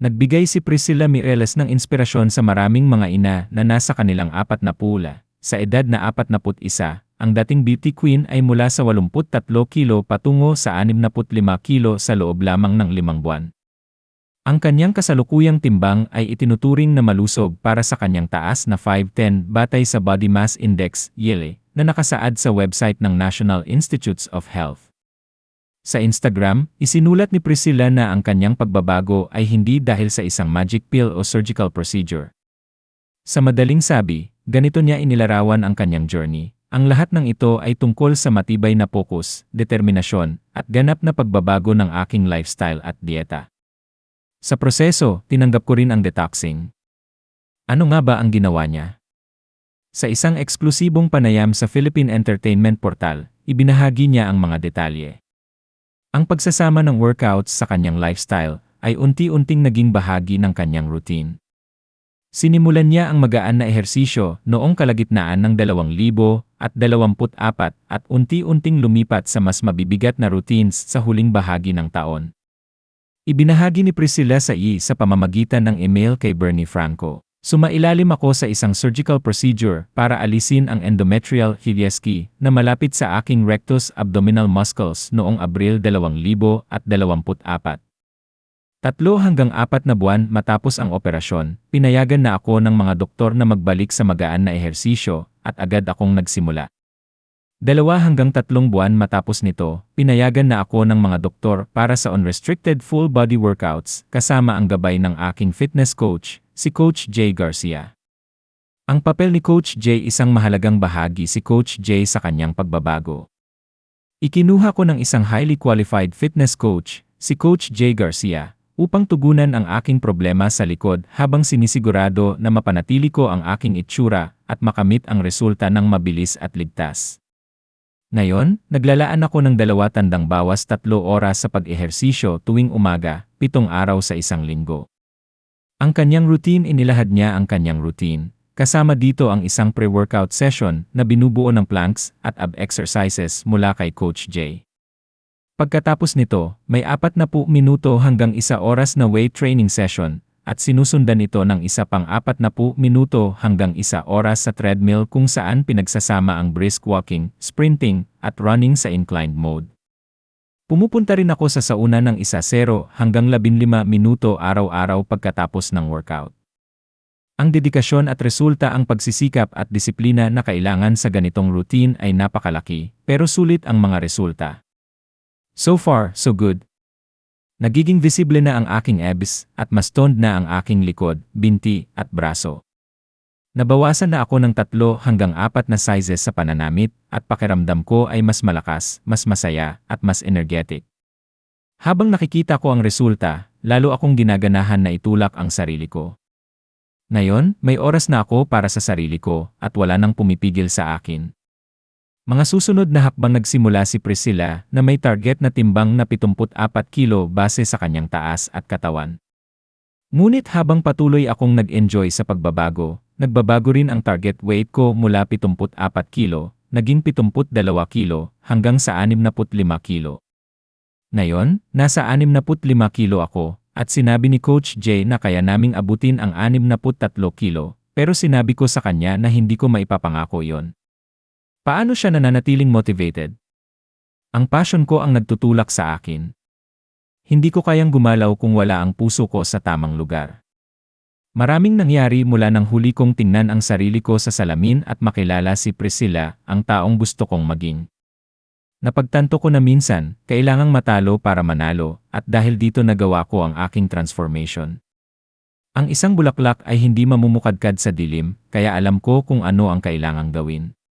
Nagbigay si Priscilla Mireles ng inspirasyon sa maraming mga ina na nasa kanilang apat na pula. Sa edad na 41, ang dating beauty queen ay mula sa 83 kilo patungo sa 65 kilo sa loob lamang ng limang buwan. Ang kanyang kasalukuyang timbang ay itinuturing na malusog para sa kanyang taas na 5'10 batay sa Body Mass Index, YELE, na nakasaad sa website ng National Institutes of Health. Sa Instagram, isinulat ni Priscilla na ang kanyang pagbabago ay hindi dahil sa isang magic pill o surgical procedure. Sa madaling sabi, ganito niya inilarawan ang kanyang journey. Ang lahat ng ito ay tungkol sa matibay na pokus, determinasyon, at ganap na pagbabago ng aking lifestyle at dieta. Sa proseso, tinanggap ko rin ang detoxing. Ano nga ba ang ginawa niya? Sa isang eksklusibong panayam sa Philippine Entertainment Portal, ibinahagi niya ang mga detalye. Ang pagsasama ng workouts sa kanyang lifestyle ay unti-unting naging bahagi ng kanyang routine. Sinimulan niya ang magaan na ehersisyo noong kalagitnaan ng 2024 at unti-unting lumipat sa mas mabibigat na routines sa huling bahagi ng taon. Ibinahagi ni Priscilla sa I sa pamamagitan ng email kay Bernie Franco. Sumailalim ako sa isang surgical procedure para alisin ang endometrial hilyeski na malapit sa aking rectus abdominal muscles noong Abril 2024. Tatlo hanggang apat na buwan matapos ang operasyon, pinayagan na ako ng mga doktor na magbalik sa magaan na ehersisyo at agad akong nagsimula. Dalawa hanggang tatlong buwan matapos nito, pinayagan na ako ng mga doktor para sa unrestricted full body workouts kasama ang gabay ng aking fitness coach, si Coach Jay Garcia. Ang papel ni Coach Jay isang mahalagang bahagi si Coach Jay sa kanyang pagbabago. Ikinuha ko ng isang highly qualified fitness coach, si Coach Jay Garcia, upang tugunan ang aking problema sa likod habang sinisigurado na mapanatili ko ang aking itsura at makamit ang resulta ng mabilis at ligtas. Ngayon, naglalaan ako ng dalawa tandang bawas tatlo oras sa pag-ehersisyo tuwing umaga, pitong araw sa isang linggo. Ang kanyang routine inilahad niya ang kanyang routine, kasama dito ang isang pre-workout session na binubuo ng planks at ab exercises mula kay Coach Jay. Pagkatapos nito, may apat na po minuto hanggang isa oras na weight training session at sinusundan ito ng isa pang apat na po minuto hanggang isa oras sa treadmill kung saan pinagsasama ang brisk walking, sprinting, at running sa inclined mode. Pumupunta rin ako sa sauna ng isa 0 hanggang 15 minuto araw-araw pagkatapos ng workout. Ang dedikasyon at resulta ang pagsisikap at disiplina na kailangan sa ganitong routine ay napakalaki, pero sulit ang mga resulta. So far, so good. Nagiging visible na ang aking abs at mas toned na ang aking likod, binti at braso. Nabawasan na ako ng tatlo hanggang apat na sizes sa pananamit at pakiramdam ko ay mas malakas, mas masaya at mas energetic. Habang nakikita ko ang resulta, lalo akong ginaganahan na itulak ang sarili ko. Ngayon, may oras na ako para sa sarili ko at wala nang pumipigil sa akin. Mga susunod na hakbang nagsimula si Priscilla na may target na timbang na 74 kilo base sa kanyang taas at katawan. Ngunit habang patuloy akong nag-enjoy sa pagbabago, nagbabago rin ang target weight ko mula 74 kilo, naging 72 kilo, hanggang sa 65 kilo. Ngayon, nasa 65 kilo ako, at sinabi ni Coach Jay na kaya naming abutin ang 63 kilo, pero sinabi ko sa kanya na hindi ko maipapangako yon. Paano siya nananatiling motivated? Ang passion ko ang nagtutulak sa akin. Hindi ko kayang gumalaw kung wala ang puso ko sa tamang lugar. Maraming nangyari mula nang huli kong tingnan ang sarili ko sa salamin at makilala si Priscilla, ang taong gusto kong maging. Napagtanto ko na minsan, kailangang matalo para manalo, at dahil dito nagawa ko ang aking transformation. Ang isang bulaklak ay hindi mamumukadkad sa dilim, kaya alam ko kung ano ang kailangang gawin.